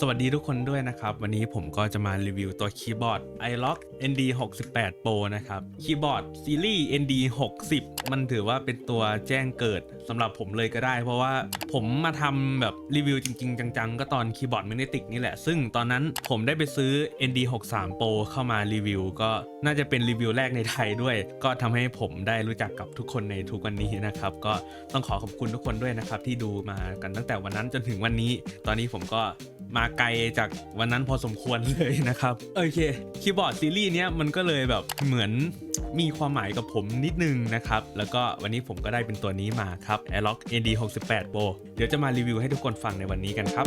สวัสดีทุกคนด้วยนะครับ วันนี้ผมก็จะมารีวิวตัวคีย์บอร์ด iLock ND 68 Pro นะครับ คีย์บอร์ดซีรีส์ ND 60 มันถือว่าเป็นตัวแจ้งเกิดสำหรับผมเลยก็ได้ เพราะว่าผมมาทำแบบรีวิวจริง ๆ จัง ๆ ก็ตอนคีย์บอร์ดแมกเนติกนี่แหละ ซึ่งตอนนั้นผมได้ไปซื้อ ND 63 Pro เข้ามารีวิว ก็น่าจะเป็นรีวิวแรกในไทยด้วย ก็ทำให้ผมได้รู้จักกับทุกคนในทุกวันนี้นะครับ ก็ต้องขอขอบคุณทุกคนด้วยนะครับที่ดูมากันตั้งแต่วันนั้นจนถึงวันนี้ ตอนนี้ผมก็ มาไกลจากวันนั้นพอสมควรเลยนะครับ โอเค คีย์บอร์ดซีรีส์เนี้ยมันก็เลยแบบเหมือนมีความหมายกับผมนิดนึงนะครับ แล้วก็วันนี้ผมก็ได้เป็นตัวนี้มาครับ Airlock ND 68 Pro เดี๋ยวจะมารีวิวให้ทุกคนฟังในวันนี้กันครับ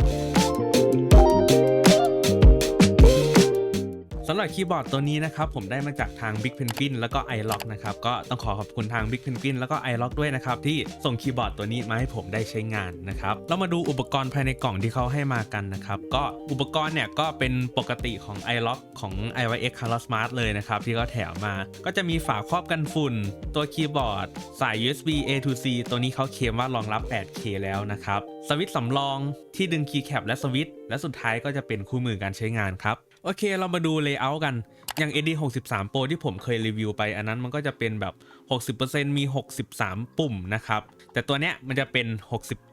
สำหรับคีย์บอร์ดตัวนี้นะครับผมได้มาจากทาง Big Penguin แล้วก็ iLock นะครับก็ต้องขอขอบคุณทาง Big Penguin แล้วก็ iLock ด้วยนะครับที่ส่งคีย์บอร์ดตัวนี้มาให้ผมได้ใช้งานนะครับเรามาดูอุปกรณ์ภายในกล่องที่เขาให้มากันนะครับก็อุปกรณ์เนี่ยก็เป็นปกติของ iLock ของ iYX Color Smart เลยนะครับที่เขาแถมมา ก็จะมีฝาครอบกันฝุ่น ตัวคีย์บอร์ด สาย USB A to C ตัวนี้เขาเคลมว่ารองรับ 8K แล้วนะครับสวิตช์สำรองที่ดึงคีย์แคปและสวิตช์และสุดท้ายก็จะเป็นคู่มือการใช้งานครับ โอเคเรามาดูเลเยอร์กัน อย่าง AD 63 Pro ที่ผมเคยรีวิวไป อันนั้นมันก็จะเป็นแบบ 60%มี 63 ปุ่มนะครับ แต่ตัวเนี้ยมันจะเป็น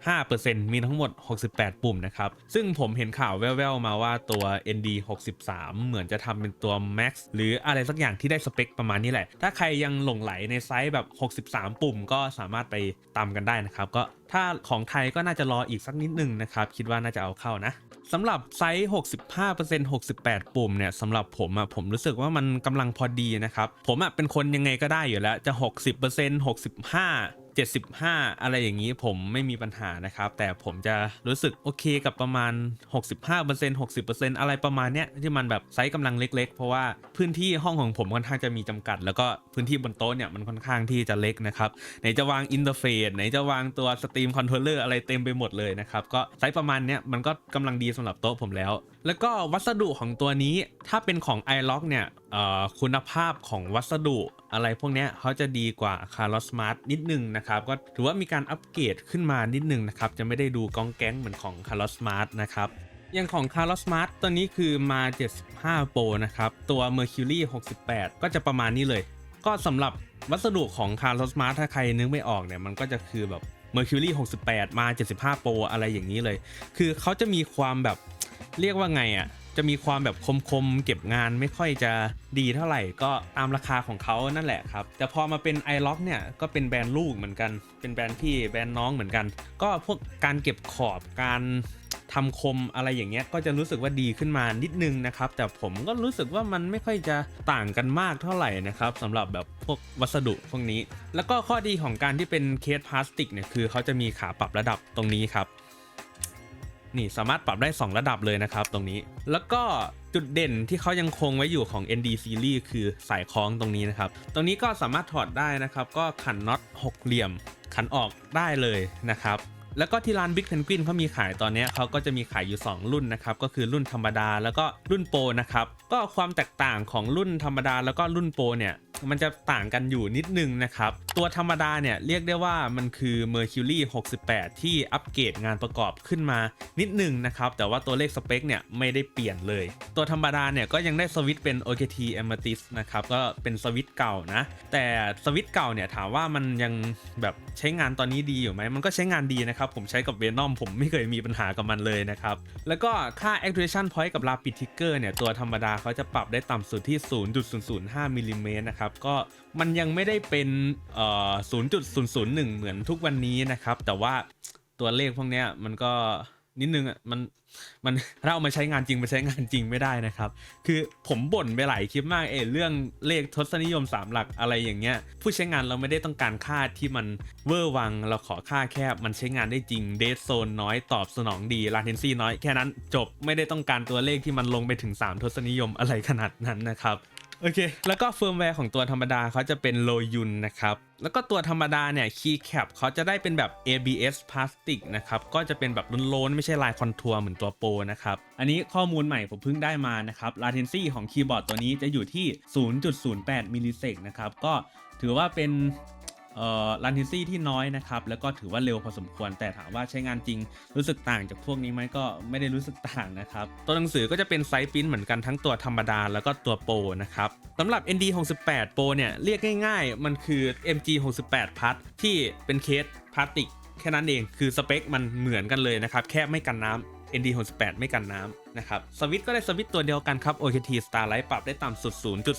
65%มีทั้งหมด 68 ปุ่มนะครับ ซึ่งผมเห็นข่าวแว่วๆมาว่าตัว ND 63 เหมือนจะทำเป็นตัว Max หรืออะไรสักอย่างที่ได้สเปคประมาณนี้แหละ ถ้าใครยังหลงไหลในไซส์แบบ 63 ปุ่มก็สามารถไปตามกันได้นะครับ ก็ถ้าของไทยก็น่าจะรออีกสักนิดนึงนะครับ คิดว่าน่าจะเอาเข้านะ สำหรับไซส์ 65% 68 ปุ่มเนี่ยสำหรับผมอะผมรู้สึกว่ามันกำลังพอดีนะครับ ผมอะเป็นคนยังไงก็ได้อยู่แล้ว จะ 60% 65 75 อะไรอย่างนี้ผมไม่มีปัญหานะครับ แต่ผมจะรู้สึกโอเคกับประมาณ 65% 60%อะไรประมาณเนี้ยที่มันแบบไซส์กำลังเล็ก ๆ เพราะว่าพื้นที่ห้องของผมค่อนข้างจะมีจำกัด แล้วก็พื้นที่บนโต๊ะเนี่ยมันค่อนข้างที่จะเล็กนะครับไหนจะวางอินเทอร์เฟซไหนจะวางตัวสตรีมคอนโทรลเลอร์อะไรเต็มไปหมดเลยนะครับก็ไซส์ประมาณเนี้ยมันก็กำลังดีสำหรับโต๊ะผมแล้ว แล้วก็วัสดุของตัวนี้ถ้าเป็นของ iLock เนี่ยคุณภาพของวัสดุอะไรพวกนี้เขาจะดีกว่า c a r l o Smart นิดนึงนะครับ ก็ถือว่ามีการอัปเกรดขึ้นมานิดนึงนะครับ จะไม่ได้ดูกองแก๊งเหมือนของ c a r l o Smart นะครับอย่างของ c a r l o Smart ตัวนี้คือมา 75 Pro นะครับ ตัว Mercury 68 ก็จะประมาณนี้เลย ก็สำหรับวัสดุของ c a r l o Smart ถ้าใครนึกไม่ออกเนี่ย มันก็จะคือแบบ Mercury 68 มา 75 Pro อะไรอย่างนี้เลย คือเขาจะมีความแบบเรียกว่าไงอะ่ะ จะมีความแบบคมๆ เก็บงานไม่ค่อยจะดีเท่าไหร่ ก็ตามราคาของเขานั่นแหละครับ แต่พอมาเป็น iLock เนี่ยก็เป็นแบรนด์ลูกเหมือนกัน เป็นแบรนด์พี่แบรนด์น้องเหมือนกัน ก็พวกการเก็บขอบการทำคมอะไรอย่างเงี้ยก็จะรู้สึกว่าดีขึ้นมานิดนึงนะครับ แต่ผมก็รู้สึกว่ามันไม่ค่อยจะต่างกันมากเท่าไหร่นะครับสำหรับแบบพวกวัสดุพวกนี้ แล้วก็ข้อดีของการที่เป็นเคสพลาสติกเนี่ยคือเขาจะมีขาปรับระดับตรงนี้ครับ นี่สามารถปรับได้ 2 ระดับเลยนะครับตรงนี้ แล้วก็จุดเด่นที่เขายังคงไว้อยู่ของ ND Series คือสายคล้องตรงนี้นะครับ ตรงนี้ก็สามารถถอดได้นะครับ ก็ขันน็อตหกเหลี่ยมขันออกได้เลยนะครับ แล้วก็ที่ร้าน Big Penguin เขามีขายตอนนี้เขาก็จะมีขายอยู่ 2 รุ่นนะครับ ก็คือรุ่นธรรมดาแล้วก็รุ่นโปรนะครับ ก็ความแตกต่างของรุ่นธรรมดาแล้วก็รุ่นโปรเนี่ยมันจะต่างกันอยู่นิดนึงนะครับ ตัวธรรมดาเนี่ยเรียกได้ว่ามันคือ Mercury 68 ที่อัปเกรดงานประกอบขึ้นมานิดนึงนะครับ แต่ว่าตัวเลขสเปคเนี่ยไม่ได้เปลี่ยนเลย ตัวธรรมดาเนี่ยก็ยังได้สวิตเป็น OKT Amethyst นะครับ ก็เป็นสวิตเก่านะ แต่สวิตเก่าเนี่ยถามว่ามันยังแบบใช้งานตอนนี้ดีอยู่ไหมมันก็ใช้งานดีนะครับผมใช้กับเวนอมผมไม่เคยมีปัญหากับมันเลยนะครับ แล้วก็ค่า Actuation Point กับ Rapid Trigger เนี่ย ตัวธรรมดาเขาจะปรับได้ต่ำสุดที่ 0.005มิลลิเมตรนะครับ ก็มันยังไม่ได้เป็นเอ่อ0.001 เหมือนทุกวันนี้นะครับ แต่ว่าตัวเลขพวกเนี้ยมันก็ นิดนึงอะมันมันถ้าเอามาใช้งานจริงไปใช้งานจริงไม่ได้นะครับ คือผมบ่นไปหลายคลิปมากเออเรื่องเลขทศนิยม 3 หลักอะไรอย่างเงี้ย ผู้ใช้งานเราไม่ได้ต้องการค่าที่มันเวอร์วัง เราขอค่าแค่มันใช้งานได้จริงเดทโซนน้อยตอบสนองดีลาเทนซี่น้อยแค่นั้นจบไม่ได้ต้องการตัวเลขที่มันลงไปถึง 3 ทศนิยมอะไรขนาดนั้นนะครับ โอเค แล้วก็เฟิร์มแวร์ของตัวธรรมดาเขาจะเป็นโลยุนนะครับ แล้วก็ตัวธรรมดาเนี่ยคีย์แคปเขาจะได้เป็นแบบ ABS พลาสติกนะครับ ก็จะเป็นแบบโล้นๆไม่ใช่ลายคอนทัวร์เหมือนตัวโปรนะครับ อันนี้ข้อมูลใหม่ผมเพิ่งได้มานะครับ latency ของคีย์บอร์ดตัวนี้จะอยู่ที่ 0.08มิลลิเซกนะครับ ก็ถือว่าเป็น เอ่อ latency ที่น้อยนะครับ แล้วก็ถือว่าเร็วพอสมควร แต่ถามว่าใช้งานจริงรู้สึกต่างจากพวกนี้ไหมก็ไม่ได้รู้สึกต่างนะครับ ตัวหนังสือก็จะเป็นไซส์ปริ้นเหมือนกันทั้งตัวธรรมดาแล้วก็ตัวโปรนะครับสำหรับ ND 68 Pro เนี่ยเรียกง่ายๆ มันคือ MG 68 Plus ที่เป็นเคสพลาสติกแค่นั้นเองคือสเปคมันเหมือนกันเลยนะครับแค่ไม่กันน้ำ ND 68 ไม่กันน้ำ นะครับสวิตก็ได้สวิตตัวเดียวกันครับ OKT Starlight ปรับได้ต่ำสุด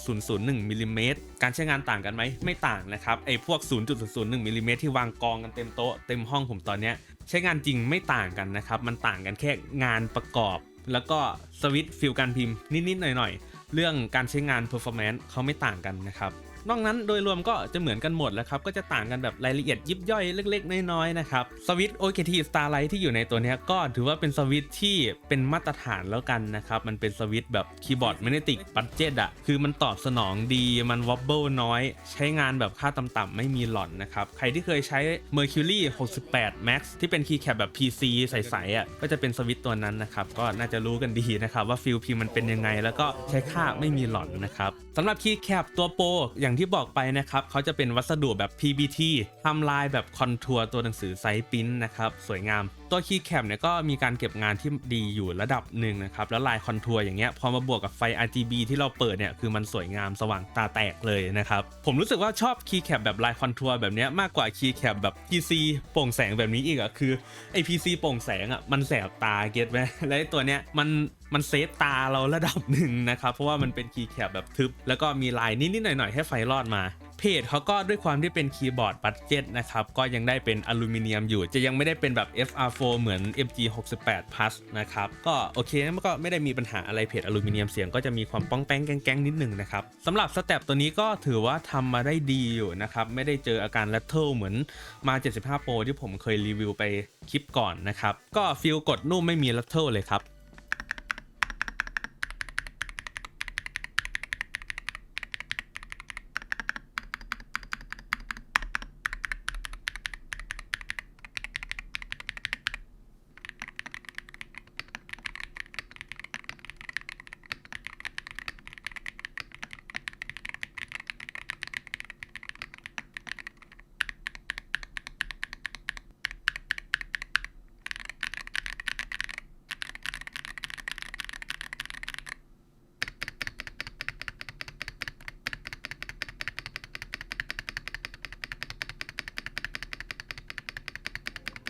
0.001มิลลิเมตรการใช้งานต่างกันไหมไม่ต่างนะครับไอ้พวก 0.001มิลลิเมตรที่วางกองกันเต็มโต๊ะเต็มห้องผมตอนเนี้ยใช้งานจริงไม่ต่างกันนะครับมันต่างกันแค่งานประกอบ แล้วก็สวิตฟิลการพิมพ์นิดๆหน่อยๆเรื่องการใช้งาน performance เขาไม่ต่างกันนะครับ นอกนั้นโดยรวมก็จะเหมือนกันหมดแล้วครับ ก็จะต่างกันแบบรายละเอียดยิบย่อยเล็ก ๆ น้อยๆนะครับสวิตช์ OKT Starlight ที่อยู่ในตัวนี้ก็ถือว่าเป็นสวิตช์ที่เป็นมาตรฐานแล้วกันนะครับมันเป็นสวิตช์แบบคีย์บอร์ดแมกเนติกบัตเจ็ตอะคือมันตอบสนองดีมันวอบเบิลน้อย ใช้งานแบบค่าต่ำๆไม่มีหล่อนนะครับใครที่เคยใช้ Mercury 68 Max ที่เป็นคีย์แคปแบบ PC ใสๆอะก็จะเป็นสวิตช์ตัวนั้นนะครับก็น่าจะรู้กันดีนะครับว่าฟิลพิมมันเป็นยังไง แล้วก็ใช้ค่าไม่มีหล่อนนะครับสำหรับคีย์แคปตัวโปรอย่างที่บอกไปนะครับเขาจะเป็นวัสดุแบบ PBT ทำลายแบบคอนทัวร์ตัวหนังสือไซส์ปิ้นนะครับสวยงาม ตัวคีย์แคปเนี่ยก็มีการเก็บงานที่ดีอยู่ระดับหนึ่งนะครับ แล้วลายคอนทัวร์อย่างเงี้ยพอมาบวกกับไฟ RGB ที่เราเปิดเนี่ยคือมันสวยงามสว่างตาแตกเลยนะครับ ผมรู้สึกว่าชอบคีย์แคปแบบลายคอนทัวร์แบบเนี้ยมากกว่าคีย์แคปแบบ PC โปร่งแสงแบบนี้อีกอะคือไอ PC โปร่งแสงอะมันแสบตาเก็ตไหมและตัวเนี้ยมันมันเซฟตาเราระดับหนึ่งนะครับ เพราะว่ามันเป็นคีย์แคปแบบทึบ แล้วก็มีลายนิดๆหน่อยๆ ให้ไฟรอดมา เพจเขาก็ด้วยความที่เป็นคีย์บอร์ดบัตเจ็ตนะครับ ก็ยังได้เป็นอลูมิเนียมอยู่ จะยังไม่ได้เป็นแบบ FR4 เหมือน MG 68 Plus นะครับ ก็โอเคมันก็ไม่ได้มีปัญหาอะไรเพจอลูมิเนียมเสียงก็จะมีความป้องแป้งแก้งๆนิดหนึ่งนะครับสำหรับสเต็ปตัวนี้ก็ถือว่าทำมาได้ดีอยู่นะครับ ไม่ได้เจออาการแรตเทิลเหมือนมา 75 Pro ที่ผมเคยรีวิวไปคลิปก่อนนะครับ ก็ฟิลกดนุ่มไม่มีแรตเทิลเลยครับ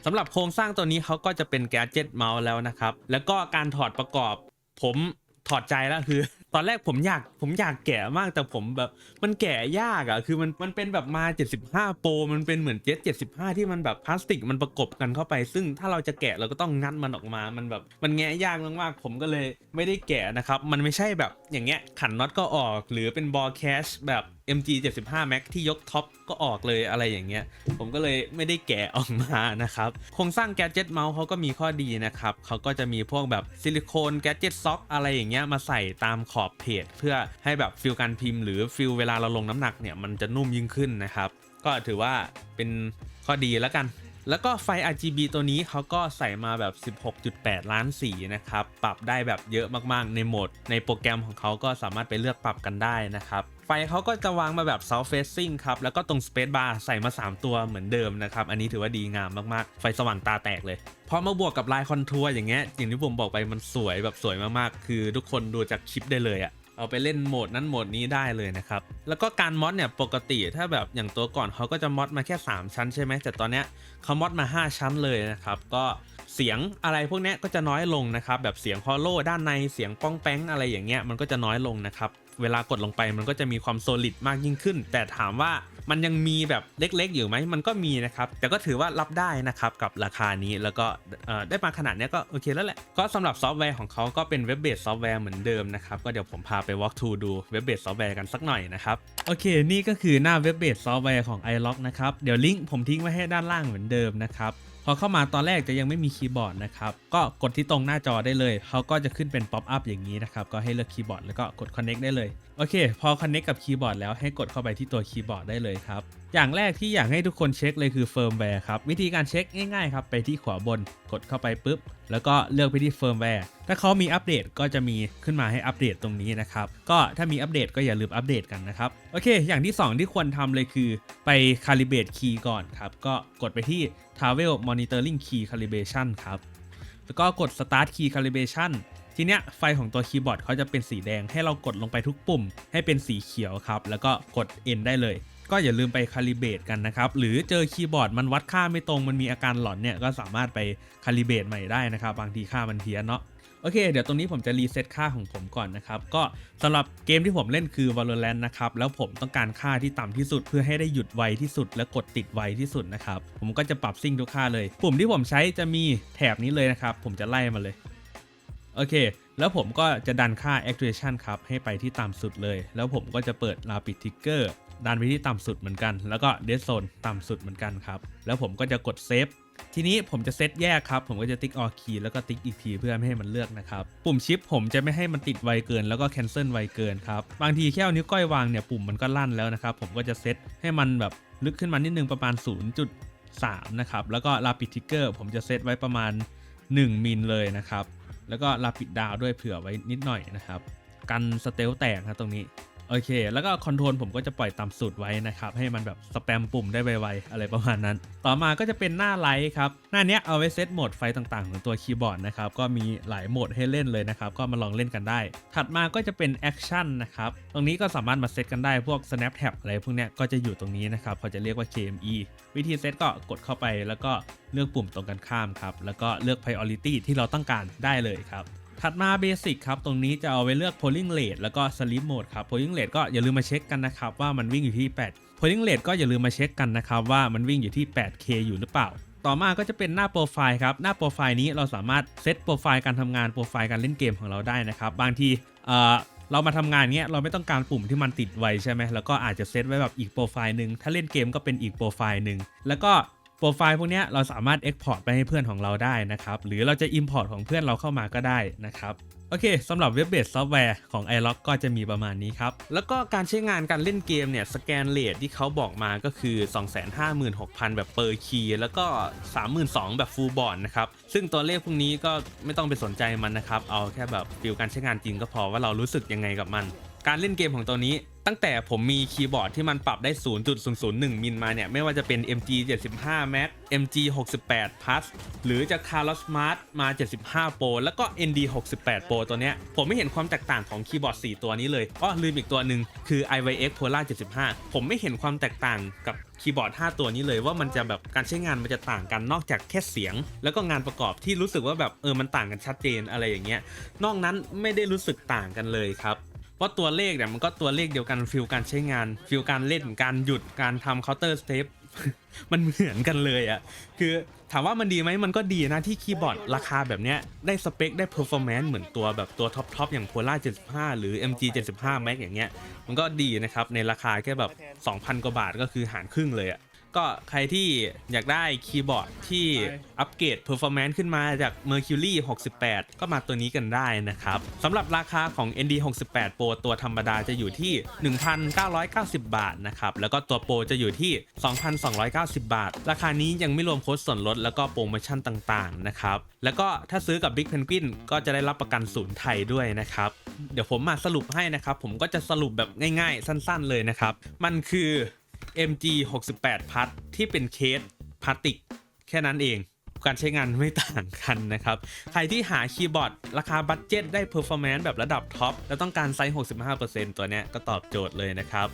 สำหรับโครงสร้างตัวนี้เขาก็จะเป็นแกจ g ตเมาส์แล้วนะครับ แล้วก็การถอดประกอบ ผมถอดใจแล้วคือ ตอนแรกผมอยากผมอยากแกะมากแต่ผมแบบ มันแกะยากอะ่ะคือมันมันเป็นแบบมา 75 โปรมันเป็นเหมือนเจ็ต75 ที่มันแบบพลาสติกมันประกบกันเข้าไป ซึ่งถ้าเราจะแกะเราก็ต้องงัดมันออกมา มันแบบ มันแงะยากมากๆผมก็เลยไม่ได้แกะนะครับ มันไม่ใช่แบบอย่างเงี้ยขันน็อตก็ออก หรือเป็นบอลแคชแบบ MG 75 Max ที่ยกท็อปก็ออกเลยอะไรอย่างเงี้ย ผมก็เลยไม่ได้แกะออกมานะครับ โครงสร้างแกจ g e t เมาส์เขาก็มีข้อดีนะครับ เขาก็จะมีพวกแบบซิลิโคนแกจ g e t ซ็อกอะไรอย่างเงี้ยมาใส่ตามขอบเพจ เพื่อให้แบบฟิลการพิมพ์หรือฟิลเวลาเราลงน้ำหนักเนี่ยมันจะนุ่มยิ่งขึ้นนะครับ ก็ถือว่าเป็นข้อดีแล้วกันแล้วก็ไฟ RGB ตัวนี้เขาก็ใส่มาแบบ 16.8 ล้านสีนะครับ ปรับได้แบบเยอะมากๆ ในโหมด ในโปรแกรมของเขาก็สามารถไปเลือกปรับกันได้นะครับ ไฟเขาก็จะวางมาแบบ south facing ครับ แล้วก็ตรง space bar ใส่มา 3 ตัวเหมือนเดิมนะครับ อันนี้ถือว่าดีงามมากๆ ไฟสว่างตาแตกเลย พอมาบวกกับลายคอนทัวร์อย่างเงี้ย อย่างที่ผมบอกไปมันสวยแบบสวยมากๆ คือทุกคนดูจากคลิปได้เลยอะเอาไปเล่นโหมดนั้นโหมดนี้ได้เลยนะครับ แล้วก็การมอดเนี่ยปกติถ้าแบบอย่างตัวก่อนเขาก็จะมอดมาแค่ 3 ชั้นใช่ไหมแต่ตอนเนี้ยเขามอดมา 5 ชั้นเลยนะครับ ก็เสียงอะไรพวกเนี้ยก็จะน้อยลงนะครับ แบบเสียงฮอลโลด้านในเสียงป้องแป้งอะไรอย่างเงี้ยมันก็จะน้อยลงนะครับ เวลากดลงไปมันก็จะมีความโซลิดมากยิ่งขึ้น แต่ถามว่ามันยังมีแบบเล็กๆ อยู่ไหมมันก็มีนะครับ แต่ก็ถือว่ารับได้นะครับกับราคานี้แล้วก็ได้มาขนาดนี้ก็โอเคแล้วแหละ ก็สำหรับซอฟต์แวร์ของเขาก็เป็นเว็บเบสซอฟต์แวร์เหมือนเดิมนะครับ ก็เดี๋ยวผมพาไป walk through ดูเว็บเบสซอฟต์แวร์กันสักหน่อยนะครับ โอเค นี่ก็คือหน้าเว็บเบสซอฟต์แวร์ของ iLock นะครับ เดี๋ยวลิงก์ผมทิ้งไว้ให้ด้านล่างเหมือนเดิมนะครับ อเข้ามาตอนแรกจะยังไม่มีคีย์บอร์ดนะครับ ก็กดที่ตรงหน้าจอได้เลยเขาก็จะขึ้นเป็นป๊อปอัพอย่างนี้นะครับ ก็ให้เลือกคีย์บอร์ดแล้วก็กด connect ได้เลย โอเค พอ connect กับคีย์บอร์ดแล้วให้กดเข้าไปที่ตัวคีย์บอร์ดได้เลยครับอย่างแรกที่อยากให้ทุกคนเช็คเลยคือเฟิร์มแวร์ครับ วิธีการเช็คง่ายๆครับ ไปที่ขวาบนกดเข้าไปปุ๊บ แล้วก็เลือกไปที่เฟิร์มแวร์ถ้าเขามีอัปเดตก็จะมีขึ้นมาให้อัปเดตตรงนี้นะครับ ก็ถ้ามีอัปเดตก็อย่าลืมอัปเดตกันนะครับ โอเค อย่างที่ 2 ที่ควรทำเลยคือไป calibrate key ก่อนครับ ก็กดไปที่ travel monitoring key calibration ครับ แล้วก็กด start key calibration ทีเนี้ยไฟของตัวคีย์บอร์ดเขาจะเป็นสีแดงให้เรากดลงไปทุกปุ่มให้เป็นสีเขียวครับ แล้วก็กด end ได้เลย ก็อย่าลืมไปคาลิเบตกันนะครับ หรือเจอคีย์บอร์ดมันวัดค่าไม่ตรงมันมีอาการหลอนเนี่ยก็สามารถไปคาลิเบตใหม่ได้นะครับ บางทีค่ามันเพี้ยนเนาะโอเค เดี๋ยวตรงนี้ผมจะรีเซ็ตค่าของผมก่อนนะครับ ก็สำหรับเกมที่ผมเล่นคือ Valorant นะครับ แล้วผมต้องการค่าที่ต่ำที่สุด เพื่อให้ได้หยุดไวที่สุด และกดติดไวที่สุดนะครับ ผมก็จะปรับซิ่งทุกค่าเลย ปุ่มที่ผมใช้จะมีแถบนี้เลยนะครับ ผมจะไล่มาเลย โอเค แล้วผมก็จะดันค่า actuation ครับ ให้ไปที่ต่ำสุดเลย แล้วผมก็จะเปิด rapid trigger ดั นไปที่ต่ำสุดเหมือนกัน แล้วก็ dead zone ต่ำสุดเหมือนกันครับ แล้วผมก็จะกด save ทีนี้ผมจะเซตแยกครับ ผมก็จะติ๊ก all key แล้วก็ติ๊กอีกทีเพื่อไม่ให้มันเลือกนะครับ ปุ่มชิปผมจะไม่ให้มันติดไวเกิน แล้วก็ cancel ไวเกินครับ บางทีแค่เอานิ้วก้อยวางเนี่ยปุ่มมันก็ลั่นแล้วนะครับ ผมก็จะเซตให้มันแบบลึกขึ้นมานิดนึงประมาณ 0.3 นะครับ แล้วก็ rapid trigger ผมจะเซตไว้ประมาณ 1 มิลเลยนะครับ แล้วก็ลาปิดดาวด้วยเผื่อไว้นิดหน่อยนะครับ กันสเตลแตกนะตรงนี้ โอเค แล้วก็คอนโทรลผมก็จะปล่อยต่ำสุดไว้นะครับ ให้มันแบบสแปมปุ่มได้ไวๆ อะไรประมาณนั้น ต่อมาก็จะเป็นหน้าไลท์ครับ หน้านี้เอาไว้เซตโหมดไฟต่างๆ ของตัวคีย์บอร์ดนะครับ ก็มีหลายโหมดให้เล่นเลยนะครับ ก็มาลองเล่นกันได้ ถัดมาก็จะเป็นแอคชั่นนะครับ ตรงนี้ก็สามารถมาเซตกันได้ พวก snap tab อะไรพวกเนี้ยก็จะอยู่ตรงนี้นะครับ เขาจะเรียกว่า KME วิธีเซตก็กดเข้าไปแล้วก็เลือกปุ่มตรงกันข้ามครับ แล้วก็เลือก priority ที่เราต้องการได้เลยครับ ถัดมาเบสิกครับตรงนี้จะเอาไว้เลือก polling rate แล้วก็ sleep mode ครับ polling rate ก็อย่าลืมมาเช็คกันนะครับว่ามันวิ่งอยู่ที่ 8 polling rate ก็อย่าลืมมาเช็คกันนะครับว่ามันวิ่งอยู่ที่ 8K อยู่หรือเปล่า ต่อมาก็จะเป็นหน้าโปรไฟล์ครับหน้าโปรไฟล์นี้เราสามารถเซตโปรไฟล์การทำงานโปรไฟล์การเล่นเกมของเราได้นะครับบางทีเอ่อเรามาทำงานเงี้ยเราไม่ต้องการปุ่มที่มันติดไวใช่ไหมแล้วก็อาจจะเซตไว้แบบอีกโปรไฟล์หนึ่งถ้าเล่นเกมก็เป็นอีกโปรไฟล์หนึ่งแล้วก็ โปรไฟล์พวกนี้เราสามารถ Export ไปให้เพื่อนของเราได้นะครับ หรือเราจะ Import ของเพื่อนเราเข้ามาก็ได้นะครับโอเคสำหรับเว็บเบสซอฟต์แวร์ของ iLock ก็จะมีประมาณนี้ครับ แล้วก็การใช้งานการเล่นเกมเนี่ย สแกนเลทที่เขาบอกมาก็คือ 256,000 แบบเปอร์คีแล้วก็ 32,000 แบบฟูลบอร์ดนะครับ ซึ่งตัวเลขพวกนี้ก็ไม่ต้องไปสนใจมันนะครับ เอาแค่แบบฟิลการใช้งานจริงก็พอว่าเรารู้สึกยังไงกับมัน การเล่นเกมของตัวนี้ ตั้งแต่ผมมีคีย์บอร์ดที่มันปรับได้ 0.001 มิลมาเนี่ย ไม่ว่าจะเป็น MG 75 Max MG 68 Plus หรือจะ Carlos Smart มา 75 Pro แล้วก็ ND 68 Pro ตัวเนี้ย ผมไม่เห็นความแตกต่างของคีย์บอร์ด 4 ตัวนี้เลยอ้อลืมอีกตัวหนึ่งคือ IYX Polar 75 ผมไม่เห็นความแตกต่างกับคีย์บอร์ด 5 ตัวนี้เลยว่ามันจะแบบการใช้งานมันจะต่างกันนอกจากแค่เสียง แล้วก็งานประกอบที่รู้สึกว่าแบบเออมันต่างกันชัดเจนอะไรอย่างเงี้ยนอกนั้นไม่ได้รู้สึกต่างกันเลยครับ เพราะตัวเลขเนี่ยมันก็ตัวเลขเดียวกันฟิลการใช้งานฟิลการเล่นการหยุดการทำเคาน์เตอร์สเตปมันเหมือนกันเลยอะคือถามว่ามันดีไหมมันก็ดีนะที่คีย์บอร์ดราคาแบบเนี้ยได้สเปค ได้เพอร์ฟอร์แมนซ์เหมือนตัวแบบตัวท็อปทอปอย่าง Polar 75 หรือ MG 75 Max อย่างเงี้ยมันก็ดีนะครับในราคาแค่แบบ 2,000 กว่าบาทก็คือหารครึ่งเลยอะ ก็ใครที่อยากได้คีย์บอร์ดที่อัปเกรดเพอร์ฟอร์แมนซ์ขึ้นมาจาก Mercury 68 ก็มาตัวนี้กันได้นะครับสำหรับราคาของ ND 68 Pro ตัวธรรมดาจะอยู่ที่ 1,990 บาทนะครับ แล้วก็ตัวโปรจะอยู่ที่ 2,290 บาท ราคานี้ยังไม่รวมโค้ดส่วนลดแล้วก็โปรโมชั่นต่างๆนะครับ แล้วก็ถ้าซื้อกับ Big Penguin ก็จะได้รับประกันศูนย์ไทยด้วยนะครับ เดี๋ยวผมมาสรุปให้นะครับ ผมก็จะสรุปแบบง่ายๆ สั้น ๆเลยนะครับ มันคือ MG 68พัทที่เป็นเคสพลาสติก แค่นั้นเอง การใช้งานไม่ต่างกันนะครับ ใครที่หาคีย์บอร์ด ราคาบัตเจ็ตได้เพอร์ฟอร์แมนซ์แบบระดับท็อป แล้วต้องการไซส์ 65%ตัวเนี้ยก็ตอบโจทย์เลยนะครับ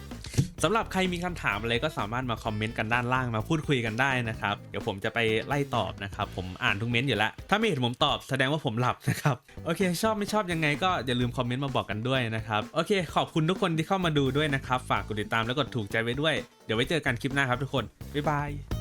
สำหรับใครมีคำถามอะไรก็สามารถมาคอมเมนต์กันด้านล่างมาพูดคุยกันได้นะครับ เดี๋ยวผมจะไปไล่ตอบนะครับ ผมอ่านทุกเม้นต์อยู่แล้ว ถ้าไม่เห็นผมตอบแสดงว่าผมหลับนะครับ โอเค ชอบไม่ชอบยังไงก็อย่าลืมคอมเมนต์มาบอกกันด้วยนะครับ โอเค ขอบคุณทุกคนที่เข้ามาดูด้วยนะครับ ฝากกดติดตามแล้วกดถูกใจไว้ด้วย เดี๋ยวไว้เจอกันคลิปหน้าครับทุกคน บ๊ายบาย